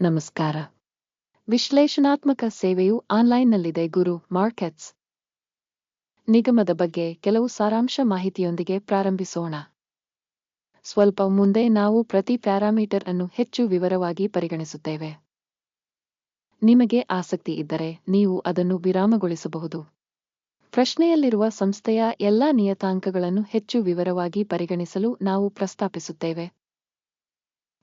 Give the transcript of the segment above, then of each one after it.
ನಮಸ್ಕಾರ. ವಿಶ್ಲೇಷಣಾತ್ಮಕ ಸೇವೆಯು ಆನ್ಲೈನ್ನಲ್ಲಿದೆ ಗುರು ಮಾರ್ಕೆಟ್ಸ್. ನಿಗಮದ ಬಗ್ಗೆ ಕೆಲವು ಸಾರಾಂಶ ಮಾಹಿತಿಯೊಂದಿಗೆ ಪ್ರಾರಂಭಿಸೋಣ. ಸ್ವಲ್ಪ ಮುಂದೆ ನಾವು ಪ್ರತಿ ಪ್ಯಾರಾಮೀಟರ್ ಅನ್ನು ಹೆಚ್ಚು ವಿವರವಾಗಿ ಪರಿಗಣಿಸುತ್ತೇವೆ. ನಿಮಗೆ ಆಸಕ್ತಿ ಇದ್ದರೆ ನೀವು ಅದನ್ನು ವಿರಾಮಗೊಳಿಸಬಹುದು. ಪ್ರಶ್ನೆಯಲ್ಲಿರುವ ಸಂಸ್ಥೆಯ ಎಲ್ಲಾ ನಿಯತಾಂಕಗಳನ್ನು ಹೆಚ್ಚು ವಿವರವಾಗಿ ಪರಿಗಣಿಸಲು ನಾವು ಪ್ರಸ್ತಾಪಿಸುತ್ತೇವೆ.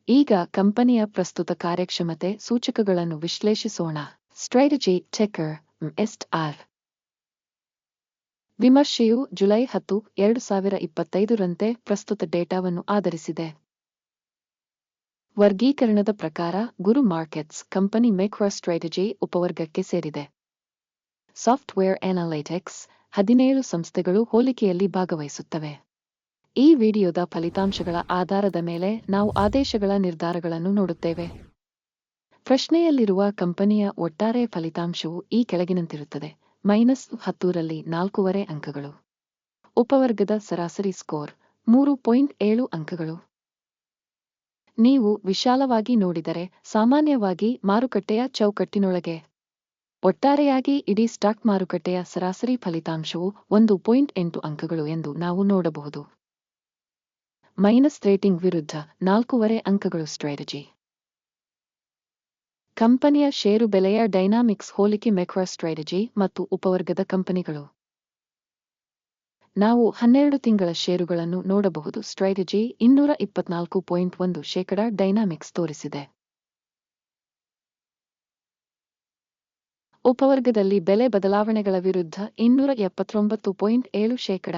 ಈಗ ಕಂಪನಿಯ ಪ್ರಸ್ತುತ ಕಾರ್ಯಕ್ಷಮತೆ ಸೂಚಕಗಳನ್ನು ವಿಶ್ಲೇಷಿಸೋಣ. ಸ್ಟ್ರಾಟಜಿ ಟೆಕರ್ ಎಸ್ಟ್ ಆರ್ ವಿಮರ್ಶೆಯು ಜುಲೈ ಹತ್ತು, ಎರಡು ಸಾವಿರ ಇಪ್ಪತ್ತೈದರಂತೆ ಪ್ರಸ್ತುತ ಡೇಟಾವನ್ನು ಆಧರಿಸಿದೆ. ವರ್ಗೀಕರಣದ ಪ್ರಕಾರ Guru markets company macro strategy ಉಪವರ್ಗಕ್ಕೆ ಸೇರಿದೆ. ಸಾಫ್ಟ್ವೇರ್ ಅನಾಲಿಟಿಕ್ಸ್ ಹದಿನೇಳು ಸಂಸ್ಥೆಗಳು ಹೋಲಿಕೆಯಲ್ಲಿ ಭಾಗವಹಿಸುತ್ತವೆ. ಈ ವಿಡಿಯೋದ ಫಲಿತಾಂಶಗಳ ಆಧಾರದ ಮೇಲೆ ನಾವು ಆದೇಶಗಳ ನಿರ್ಧಾರಗಳನ್ನು ನೋಡುತ್ತೇವೆ. ಪ್ರಶ್ನೆಯಲ್ಲಿರುವ ಕಂಪನಿಯ ಒಟ್ಟಾರೆ ಫಲಿತಾಂಶವು ಈ ಕೆಳಗಿನಂತಿರುತ್ತದೆ. ಮೈನಸ್ ಹತ್ತೂರಲ್ಲಿ ನಾಲ್ಕೂವರೆ ಅಂಕಗಳು. ಉಪವರ್ಗದ ಸರಾಸರಿ ಸ್ಕೋರ್ ಮೂರು ಪಾಯಿಂಟ್ ಏಳು ಅಂಕಗಳು. ನೀವು ವಿಶಾಲವಾಗಿ ನೋಡಿದರೆ ಸಾಮಾನ್ಯವಾಗಿ ಮಾರುಕಟ್ಟೆಯ ಚೌಕಟ್ಟಿನೊಳಗೆ. ಒಟ್ಟಾರೆಯಾಗಿ ಇಡೀ ಸ್ಟಾಕ್ ಮಾರುಕಟ್ಟೆಯ ಸರಾಸರಿ ಫಲಿತಾಂಶವು ಒಂದು ಪಾಯಿಂಟ್ ಎಂಟು ಅಂಕಗಳು ಎಂದು ನಾವು ನೋಡಬಹುದು. ಮೈನಸ್ ರೇಟಿಂಗ್ ವಿರುದ್ಧ ನಾಲ್ಕೂವರೆ ಅಂಕಗಳು ಸ್ಟ್ರಾಟಜಿ. ಕಂಪನಿಯ ಷೇರು ಬೆಲೆಯ ಡೈನಾಮಿಕ್ಸ್ ಹೋಲಿಕೆ ಮೆಕ್ರೋ ಸ್ಟ್ರಾಟಜಿ ಮತ್ತು ಉಪವರ್ಗದ ಕಂಪನಿಗಳು. ನಾವು ಹನ್ನೆರಡು ತಿಂಗಳ ಷೇರುಗಳನ್ನು ನೋಡಬಹುದು. ಸ್ಟ್ರಾಟಜಿ ಇನ್ನೂರ ಇಪ್ಪತ್ನಾಲ್ಕು ಪಾಯಿಂಟ್ ಒಂದು ಶೇಕಡ ಡೈನಾಮಿಕ್ಸ್ ತೋರಿಸಿದೆ. ಉಪವರ್ಗದಲ್ಲಿ ಬೆಲೆ ಬದಲಾವಣೆಗಳ ವಿರುದ್ಧ ಇನ್ನೂರ ಎಪ್ಪತ್ತೊಂಬತ್ತು ಪಾಯಿಂಟ್ ಏಳು ಶೇಕಡ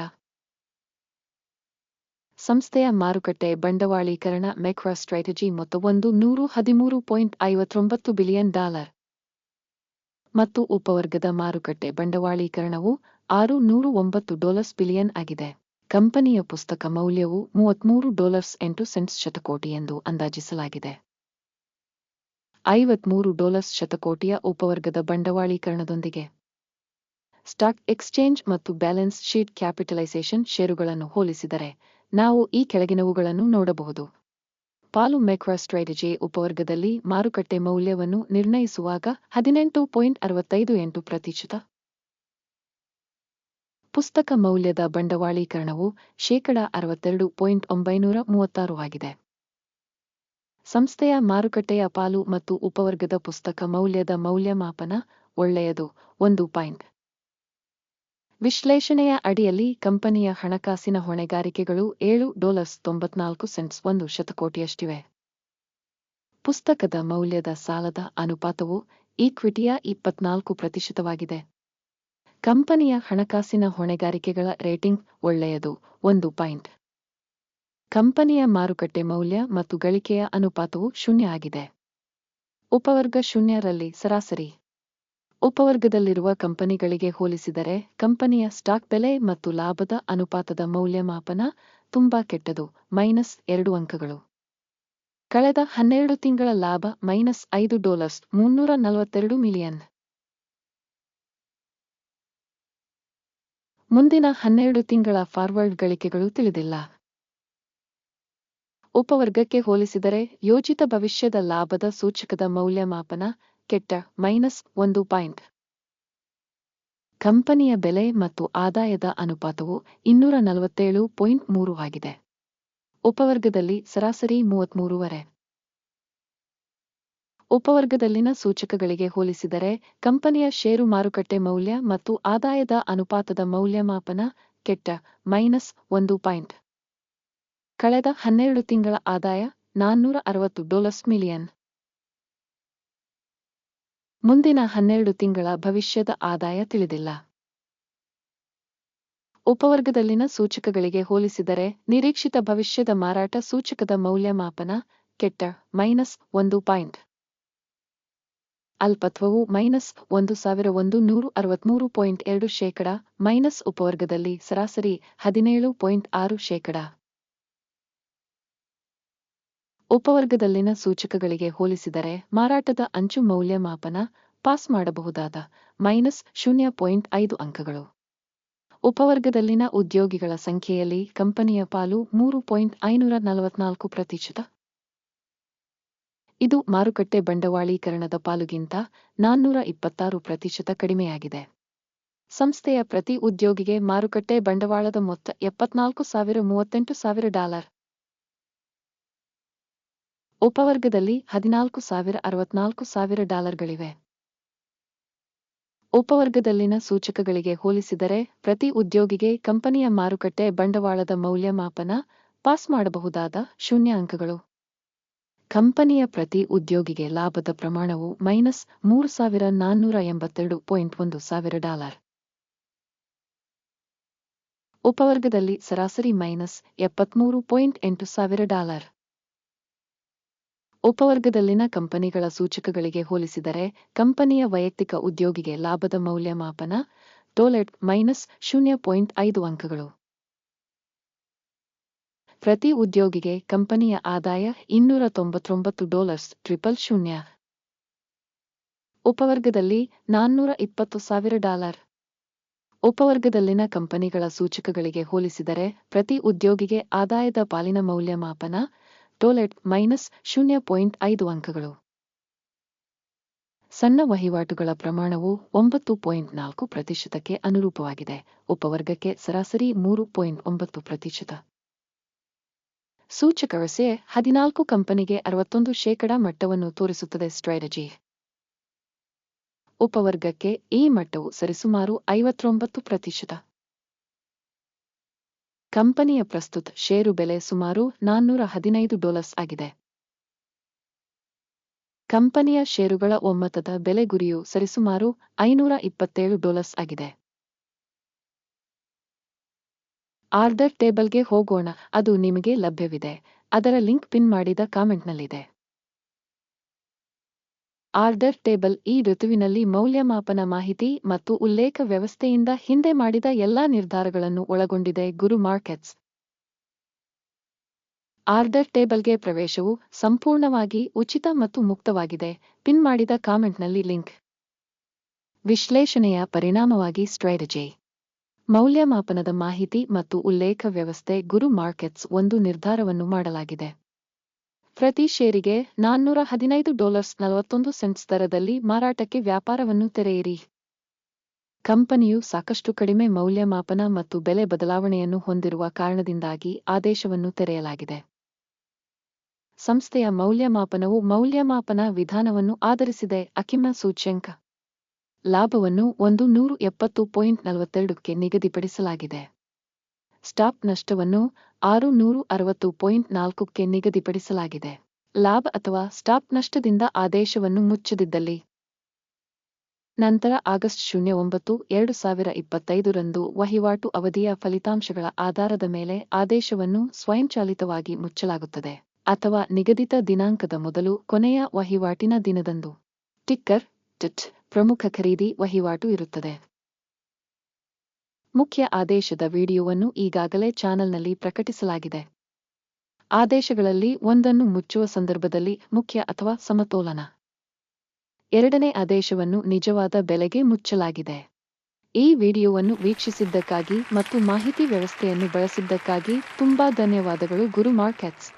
ಸಂಸ್ಥೆಯ ಮಾರುಕಟ್ಟೆ ಬಂಡವಾಳೀಕರಣ ಮೆಕ್ರೋ ಸ್ಟ್ರಾಟಜಿ ಮೊತ್ತವೊಂದು ನೂರು ಹದಿಮೂರು ಪಾಯಿಂಟ್ ಐವತ್ತೊಂಬತ್ತು ಬಿಲಿಯನ್ ಡಾಲರ್. ಮತ್ತು ಉಪವರ್ಗದ ಮಾರುಕಟ್ಟೆ ಬಂಡವಾಳೀಕರಣವು ಆರು ನೂರು ಒಂಬತ್ತು ಡಾಲರ್ಸ್ ಬಿಲಿಯನ್ ಆಗಿದೆ. ಕಂಪನಿಯ ಪುಸ್ತಕ ಮೌಲ್ಯವು ಮೂವತ್ಮೂರು ಡಾಲರ್ಸ್ ಎಂಟು ಸೆಂಟ್ಸ್ ಶತಕೋಟಿ ಎಂದು ಅಂದಾಜಿಸಲಾಗಿದೆ. ಐವತ್ಮೂರು ಡಾಲರ್ಸ್ ಶತಕೋಟಿಯ ಉಪವರ್ಗದ ಬಂಡವಾಳೀಕರಣದೊಂದಿಗೆ ಸ್ಟಾಕ್ ಎಕ್ಸ್ಚೇಂಜ್ ಮತ್ತು ಬ್ಯಾಲೆನ್ಸ್ ಶೀಟ್ ಕ್ಯಾಪಿಟಲೈಸೇಷನ್ ಷೇರುಗಳನ್ನು ಹೋಲಿಸಿದರೆ ನಾವು ಈ ಕೆಳಗಿನವುಗಳನ್ನು ನೋಡಬಹುದು. ಪಾಲು ಮೆಕ್ರಾ ಸ್ಟ್ರಾಟಜಿ ಉಪವರ್ಗದಲ್ಲಿ ಮಾರುಕಟ್ಟೆ ಮೌಲ್ಯವನ್ನು ನಿರ್ಣಯಿಸುವಾಗ ಹದಿನೆಂಟು ಪಾಯಿಂಟ್ ಅರವತ್ತೈದು ಎಂಟು ಪ್ರತಿಶತ. ಪುಸ್ತಕ ಮೌಲ್ಯದ ಬಂಡವಾಳೀಕರಣವು ಶೇಕಡ ಅರವತ್ತೆರಡು ಪಾಯಿಂಟ್ ಒಂಬೈನೂರ ಮೂವತ್ತಾರು ಆಗಿದೆ. ಸಂಸ್ಥೆಯ ಮಾರುಕಟ್ಟೆಯ ಪಾಲು ಮತ್ತು ಉಪವರ್ಗದ ಪುಸ್ತಕ ಮೌಲ್ಯದ ಮೌಲ್ಯಮಾಪನ ಒಳ್ಳೆಯದು, ಒಂದು ಪಾಯಿಂಟ್. ವಿಶ್ಲೇಷಣೆಯ ಅಡಿಯಲ್ಲಿ ಕಂಪನಿಯ ಹಣಕಾಸಿನ ಹೊಣೆಗಾರಿಕೆಗಳು ಏಳು ಡಾಲರ್ಸ್ ತೊಂಬತ್ನಾಲ್ಕು ಸೆಂಟ್ಸ್ ಒಂದು ಶತಕೋಟಿಯಷ್ಟಿವೆ. ಪುಸ್ತಕದ ಮೌಲ್ಯದ ಸಾಲದ ಅನುಪಾತವು ಈಕ್ವಿಟಿಯ ಇಪ್ಪತ್ನಾಲ್ಕು ಪ್ರತಿಶತವಾಗಿದೆ. ಕಂಪನಿಯ ಹಣಕಾಸಿನ ಹೊಣೆಗಾರಿಕೆಗಳ ರೇಟಿಂಗ್ ಒಳ್ಳೆಯದು, ಒಂದು ಪಾಯಿಂಟ್. ಕಂಪನಿಯ ಮಾರುಕಟ್ಟೆ ಮೌಲ್ಯ ಮತ್ತು ಗಳಿಕೆಯ ಅನುಪಾತವು ಶೂನ್ಯ ಆಗಿದೆ. ಉಪವರ್ಗ ಶೂನ್ಯರಲ್ಲಿ ಸರಾಸರಿ. ಉಪವರ್ಗದಲ್ಲಿರುವ ಕಂಪನಿಗಳಿಗೆ ಹೋಲಿಸಿದರೆ, ಕಂಪನಿಯ ಸ್ಟಾಕ್ ಬೆಲೆ ಮತ್ತು ಲಾಭದ ಅನುಪಾತದ ಮೌಲ್ಯಮಾಪನ ತುಂಬಾ ಕೆಟ್ಟದು, ಮೈನಸ್ ಎರಡು ಅಂಕಗಳು. ಕಳೆದ ಹನ್ನೆರಡು ತಿಂಗಳ ಲಾಭ ಮೈನಸ್ ಐದು ಡಾಲರ್ಸ್ ಮುನ್ನೂರ ನಲವತ್ತೆರಡು ಮಿಲಿಯನ್. ಮುಂದಿನ ಹನ್ನೆರಡು ತಿಂಗಳ ಫಾರ್ವರ್ಡ್ ಗಳಿಕೆಗಳು ತಿಳಿದಿಲ್ಲ. ಉಪವರ್ಗಕ್ಕೆ ಹೋಲಿಸಿದರೆ ಯೋಜಿತ ಭವಿಷ್ಯದ ಲಾಭದ ಸೂಚಕದ ಮೌಲ್ಯಮಾಪನ ಕೆಟ್ಟ ಮೈನಸ್ ಒಂದು ಪಾಯಿಂಟ್. ಕಂಪನಿಯ ಬೆಲೆ ಮತ್ತು ಆದಾಯದ ಅನುಪಾತವು ಇನ್ನೂರ ನಲವತ್ತೇಳು ಪಾಯಿಂಟ್ ಮೂರು ಆಗಿದೆ. ಉಪವರ್ಗದಲ್ಲಿ ಸರಾಸರಿ ಮೂವತ್ಮೂರುವರೆ. ಉಪವರ್ಗದಲ್ಲಿನ ಸೂಚಕಗಳಿಗೆ ಹೋಲಿಸಿದರೆ ಕಂಪನಿಯ ಷೇರು ಮಾರುಕಟ್ಟೆ ಮೌಲ್ಯ ಮತ್ತು ಆದಾಯದ ಅನುಪಾತದ ಮೌಲ್ಯಮಾಪನ ಕೆಟ್ಟ ಮೈನಸ್ ಒಂದು ಪಾಯಿಂಟ್. ಕಳೆದ ಹನ್ನೆರಡು ತಿಂಗಳ ಆದಾಯ ನಾನ್ನೂರ ಅರವತ್ತು ಡಾಲರ್ಸ್ ಮಿಲಿಯನ್. ಮುಂದಿನ ಹನ್ನೆರಡು ತಿಂಗಳ ಭವಿಷ್ಯದ ಆದಾಯ ತಿಳಿದಿಲ್ಲ. ಉಪವರ್ಗದಲ್ಲಿನ ಸೂಚಕಗಳಿಗೆ ಹೋಲಿಸಿದರೆ ನಿರೀಕ್ಷಿತ ಭವಿಷ್ಯದ ಮಾರಾಟ ಸೂಚಕದ ಮೌಲ್ಯಮಾಪನ ಕೆಟ್ಟ ಮೈನಸ್ ಒಂದು ಪಾಯಿಂಟ್. ಅಲ್ಪತ್ವವು ಮೈನಸ್ ಒಂದು ಸಾವಿರ ಒಂದು ನೂರು ಅರವತ್ಮೂರು ಪಾಯಿಂಟ್ ಎರಡು ಶೇಕಡ ಮೈನಸ್ ಉಪವರ್ಗದಲ್ಲಿ ಸರಾಸರಿ ಹದಿನೇಳು ಪಾಯಿಂಟ್ ಆರು ಶೇಕಡ. ಉಪವರ್ಗದಲ್ಲಿನ ಸೂಚಕಗಳಿಗೆ ಹೋಲಿಸಿದರೆ ಮಾರಾಟದ ಅಂಚು ಮೌಲ್ಯಮಾಪನ ಪಾಸ್ ಮಾಡಬಹುದಾದ ಮೈನಸ್ ಶೂನ್ಯ ಪಾಯಿಂಟ್ ಐದು ಅಂಕಗಳು. ಉಪವರ್ಗದಲ್ಲಿನ ಉದ್ಯೋಗಿಗಳ ಸಂಖ್ಯೆಯಲ್ಲಿ ಕಂಪನಿಯ ಪಾಲು ಮೂರು ಪಾಯಿಂಟ್ ಐನೂರ ನಲವತ್ನಾಲ್ಕು ಪ್ರತಿಶತ. ಇದು ಮಾರುಕಟ್ಟೆ ಬಂಡವಾಳೀಕರಣದ ಪಾಲುಗಿಂತ ನಾನ್ನೂರ ಇಪ್ಪತ್ತಾರು ಪ್ರತಿಶತ ಕಡಿಮೆಯಾಗಿದೆ. ಸಂಸ್ಥೆಯ ಪ್ರತಿ ಉದ್ಯೋಗಿಗೆ ಮಾರುಕಟ್ಟೆ ಬಂಡವಾಳದ ಮೊತ್ತ ಎಪ್ಪತ್ನಾಲ್ಕು ಸಾವಿರ ಮೂವತ್ತೆಂಟು ಸಾವಿರ ಡಾಲರ್. ಉಪವರ್ಗದಲ್ಲಿ ಹದಿನಾಲ್ಕು ಸಾವಿರ ಅರವತ್ನಾಲ್ಕು ಸಾವಿರ ಡಾಲರ್ಗಳಿವೆ. ಉಪವರ್ಗದಲ್ಲಿನ ಸೂಚಕಗಳಿಗೆ ಹೋಲಿಸಿದರೆ ಪ್ರತಿ ಉದ್ಯೋಗಿಗೆ ಕಂಪನಿಯ ಮಾರುಕಟ್ಟೆ ಬಂಡವಾಳದ ಮೌಲ್ಯಮಾಪನ ಪಾಸ್ ಮಾಡಬಹುದಾದ ಶೂನ್ಯ ಅಂಕಗಳು ಕಂಪನಿಯ ಪ್ರತಿ ಉದ್ಯೋಗಿಗೆ ಲಾಭದ ಪ್ರಮಾಣವು ಮೈನಸ್ ಮೂರು ಸಾವಿರ ನಾನ್ನೂರ ಎಂಬತ್ತೆರಡು ಪಾಯಿಂಟ್ ಒಂದು ಸಾವಿರ ಡಾಲರ್. ಉಪವರ್ಗದಲ್ಲಿ ಸರಾಸರಿ ಮೈನಸ್ ಎಪ್ಪತ್ಮೂರು ಪಾಯಿಂಟ್ ಎಂಟು ಸಾವಿರ ಡಾಲರ್. ಉಪವರ್ಗದಲ್ಲಿನ ಕಂಪನಿಗಳ ಸೂಚಕಗಳಿಗೆ ಹೋಲಿಸಿದರೆ, ಕಂಪನಿಯ ವೈಯಕ್ತಿಕ ಉದ್ಯೋಗಿಗೆ ಲಾಭದ ಮೌಲ್ಯಮಾಪನ ಟೋಲೆಟ್ ಮೈನಸ್ ಶೂನ್ಯ ಪಾಯಿಂಟ್ ಐದು ಅಂಕಗಳು. ಪ್ರತಿ ಉದ್ಯೋಗಿಗೆ ಕಂಪನಿಯ ಆದಾಯ ಇನ್ನೂರ ತೊಂಬತ್ತೊಂಬತ್ತು ಡಾಲರ್ಸ್ ಟ್ರಿಪಲ್ ಶೂನ್ಯ. ಉಪವರ್ಗದಲ್ಲಿ ನಾನ್ನೂರ ಇಪ್ಪತ್ತು ಸಾವಿರ ಡಾಲರ್. ಉಪವರ್ಗದಲ್ಲಿನ ಕಂಪನಿಗಳ ಸೂಚಕಗಳಿಗೆ ಹೋಲಿಸಿದರೆ, ಪ್ರತಿ ಉದ್ಯೋಗಿಗೆ ಆದಾಯದ ಪಾಲಿನ ಮೌಲ್ಯಮಾಪನ ಟೋಲೆಟ್ ಮೈನಸ್ ಶೂನ್ಯ ಪಾಯಿಂಟ್ ಐದು ಅಂಕಗಳು. ಸಣ್ಣ ವಹಿವಾಟುಗಳ ಪ್ರಮಾಣವು ಒಂಬತ್ತು ಪಾಯಿಂಟ್ ನಾಲ್ಕು ಪ್ರತಿಶತಕ್ಕೆ ಅನುರೂಪವಾಗಿದೆ. ಉಪವರ್ಗಕ್ಕೆ ಸರಾಸರಿ ಮೂರು ಪಾಯಿಂಟ್ ಒಂಬತ್ತು ಪ್ರತಿಶತ. ಸೂಚಕವಸೆ ಹದಿನಾಲ್ಕು ಕಂಪನಿಗೆ ಅರವತ್ತೊಂದು ಶೇಕಡ ಮಟ್ಟವನ್ನು ತೋರಿಸುತ್ತದೆ ಸ್ಟ್ರಾಟಜಿ. ಉಪವರ್ಗಕ್ಕೆ ಈ ಮಟ್ಟವು ಸರಿಸುಮಾರು ಐವತ್ತೊಂಬತ್ತು ಪ್ರತಿಶತ. ಕಂಪನಿಯ ಪ್ರಸ್ತುತ ಷೇರು ಬೆಲೆ ಸುಮಾರು ನಾನ್ನೂರ ಹದಿನೈದು ಡಾಲರ್ಸ್ ಆಗಿದೆ. ಕಂಪನಿಯ ಷೇರುಗಳ ಒಮ್ಮತದ ಬೆಲೆ ಗುರಿಯು ಸರಿಸುಮಾರು ಐನೂರ ಇಪ್ಪತ್ತೇಳು ಡಾಲರ್ಸ್ ಆಗಿದೆ. ಆರ್ಡರ್ ಟೇಬಲ್ಗೆ ಹೋಗೋಣ, ಅದು ನಿಮಗೆ ಲಭ್ಯವಿದೆ, ಅದರ ಲಿಂಕ್ ಪಿನ್ ಮಾಡಿದ ಕಾಮೆಂಟ್ನಲ್ಲಿದೆ. ಆರ್ಡರ್ ಟೇಬಲ್ ಈ ಋತುವಿನಲ್ಲಿ ಮೌಲ್ಯಮಾಪನ ಮಾಹಿತಿ ಮತ್ತು ಉಲ್ಲೇಖ ವ್ಯವಸ್ಥೆಯಿಂದ ಹಿಂದೆ ಮಾಡಿದ ಎಲ್ಲಾ ನಿರ್ಧಾರಗಳನ್ನು ಒಳಗೊಂಡಿದೆ. ಗುರು ಮಾರ್ಕೆಟ್ಸ್. ಆರ್ಡರ್ ಟೇಬಲ್ಗೆ ಪ್ರವೇಶವು ಸಂಪೂರ್ಣವಾಗಿ ಉಚಿತ ಮತ್ತು ಮುಕ್ತವಾಗಿದೆ. ಪಿನ್ ಮಾಡಿದ ಕಾಮೆಂಟ್ನಲ್ಲಿ ಲಿಂಕ್. ವಿಶ್ಲೇಷಣೆಯ ಪರಿಣಾಮವಾಗಿ ಸ್ಟ್ರಾಟಜಿ. ಮೌಲ್ಯಮಾಪನದ ಮಾಹಿತಿ ಮತ್ತು ಉಲ್ಲೇಖ ವ್ಯವಸ್ಥೆ. ಗುರು ಮಾರ್ಕೆಟ್ಸ್ ಒಂದು ನಿರ್ಧಾರವನ್ನು ಮಾಡಲಾಗಿದೆ. ಪ್ರತಿ ಷೇರಿಗೆ ನಾನ್ನೂರ ಹದಿನೈದು ಡಾಲರ್ಸ್ ನಲವತ್ತೊಂದು ಸೆಂಟ್ಸ್ ದರದಲ್ಲಿ ಮಾರಾಟಕ್ಕೆ ವ್ಯಾಪಾರವನ್ನು ತೆರೆಯಿರಿ. ಕಂಪನಿಯು ಸಾಕಷ್ಟು ಕಡಿಮೆ ಮೌಲ್ಯಮಾಪನ ಮತ್ತು ಬೆಲೆ ಬದಲಾವಣೆಯನ್ನು ಹೊಂದಿರುವ ಕಾರಣದಿಂದಾಗಿ ಆದೇಶವನ್ನು ತೆರೆಯಲಾಗಿದೆ. ಸಂಸ್ಥೆಯ ಮೌಲ್ಯಮಾಪನವು ಮೌಲ್ಯಮಾಪನ ವಿಧಾನವನ್ನು ಆಧರಿಸಿದೆ, ಅಕಿಮ ಸೂಚ್ಯಂಕ. ಲಾಭವನ್ನು ಒಂದು ನೂರು ಎಪ್ಪತ್ತು ಪಾಯಿಂಟ್ ನಲವತ್ತೆರಡಕ್ಕೆ ನಿಗದಿಪಡಿಸಲಾಗಿದೆ. ಸ್ಟಾಪ್ ನಷ್ಟವನ್ನು ಆರು ನೂರು ಅರವತ್ತು ಪಾಯಿಂಟ್ ನಾಲ್ಕಕ್ಕೆ ನಿಗದಿಪಡಿಸಲಾಗಿದೆ. ಲಾಭ ಅಥವಾ ಸ್ಟಾಪ್ ನಷ್ಟದಿಂದ ಆದೇಶವನ್ನು ಮುಚ್ಚದಿದ್ದಲ್ಲಿ. ನಂತರ ಆಗಸ್ಟ್ ಶೂನ್ಯ ಒಂಬತ್ತು, ಎರಡು ಸಾವಿರ ಇಪ್ಪತ್ತೈದರಂದು ವಹಿವಾಟು ಅವಧಿಯ ಫಲಿತಾಂಶಗಳ ಆಧಾರದ ಮೇಲೆ ಆದೇಶವನ್ನು ಸ್ವಯಂಚಾಲಿತವಾಗಿ ಮುಚ್ಚಲಾಗುತ್ತದೆ ಅಥವಾ ನಿಗದಿತ ದಿನಾಂಕದ ಮೊದಲು ಕೊನೆಯ ವಹಿವಾಟಿನ ದಿನದಂದು. ಟಿಕ್ಕರ್, ಟಿಟ್, ಪ್ರಮುಖ ಖರೀದಿ ವಹಿವಾಟು ಇರುತ್ತದೆ. ಮುಖ್ಯ ಆದೇಶದ ವಿಡಿಯೋವನ್ನು ಈಗಾಗಲೇ ಚಾನೆಲ್ನಲ್ಲಿ ಪ್ರಕಟಿಸಲಾಗಿದೆ. ಆದೇಶಗಳಲ್ಲಿ ಒಂದನ್ನು ಮುಚ್ಚುವ ಸಂದರ್ಭದಲ್ಲಿ ಮುಖ್ಯ ಅಥವಾ ಸಮತೋಲನ. ಎರಡನೇ ಆದೇಶವನ್ನು ನಿಜವಾದ ಬೆಲೆಗೆ ಮುಚ್ಚಲಾಗಿದೆ. ಈ ವಿಡಿಯೋವನ್ನು ವೀಕ್ಷಿಸಿದ್ದಕ್ಕಾಗಿ ಮತ್ತು ಮಾಹಿತಿ ವ್ಯವಸ್ಥೆಯನ್ನು ಬಳಸಿದ್ದಕ್ಕಾಗಿ ತುಂಬಾ ಧನ್ಯವಾದಗಳು ಗುರು ಮಾರ್ಕೆಟ್ಸ್